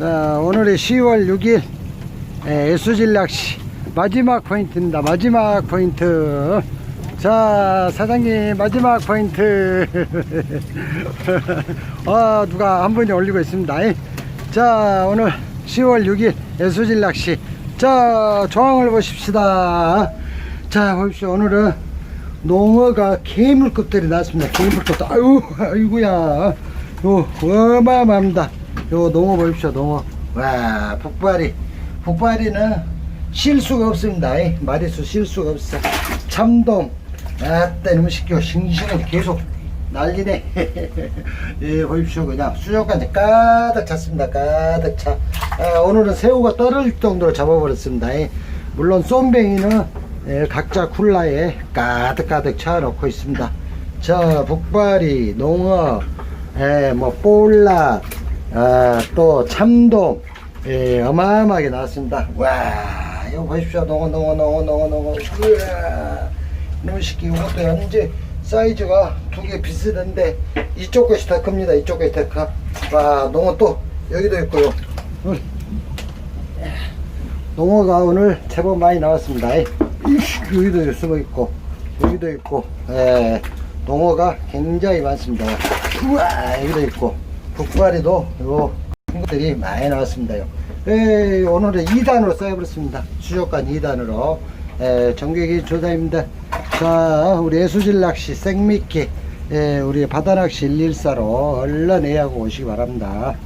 자, 오늘이 10월 6일 애수질 낚시 마지막 포인트입니다. 마지막 포인트. 자, 사장님 마지막 포인트. 아, 누가 한 분이 올리고 있습니다. 자, 오늘 10월 6일 애수질 낚시. 자, 조항을 보십시다. 자, 보십시오. 오늘은 농어가 개물급들이 나왔습니다. 개물급들. 아유, 아이구야. 요, 어마어마합니다. 요 농어 보십시오. 농어. 와, 북발이. 북발이는 실수가 없습니다. 이. 마리수 실수가 없어. 참돔. 아따, 너무 시켜. 싱싱하게 계속 난리네. 예, 보십시오. 그냥 수족까지 가득 찼습니다. 가득 차. 아, 오늘은 새우가 떨어질 정도로 잡아버렸습니다. 예. 물론 쏨뱅이는 예, 각자 쿨라에 가득 가득 채워놓고 있습니다. 저 북발이, 농어, 예, 뭐 볼락, 아, 또 참돔, 예, 어마어마하게 나왔습니다. 와, 이거 보십시오. 농어, 농어, 농어, 농어, 농어. 우와, 너무 시키 이것도 현재 사이즈가 두 개 비슷한데 이쪽 것이 더 큽니다. 이쪽 것이 더 커. 와, 농어 또 여기도 있고요. 음. 농어가 오늘 제법 많이 나왔습니다. 이, 여기도 숨어 있고, 여기도 있고, 예, 농어가 굉장히 많습니다. 우와, 여기도 있고, 북발이도 요 친구들이 많이 나왔습니다. 요. 예, 오늘은 2단으로 써버렸습니다. 수족관 2단으로. 예, 정규기 조사입니다. 자, 우리 애수질 낚시 생미끼, 예, 우리 바다 낚시 114로 얼른 예약하고 오시기 바랍니다.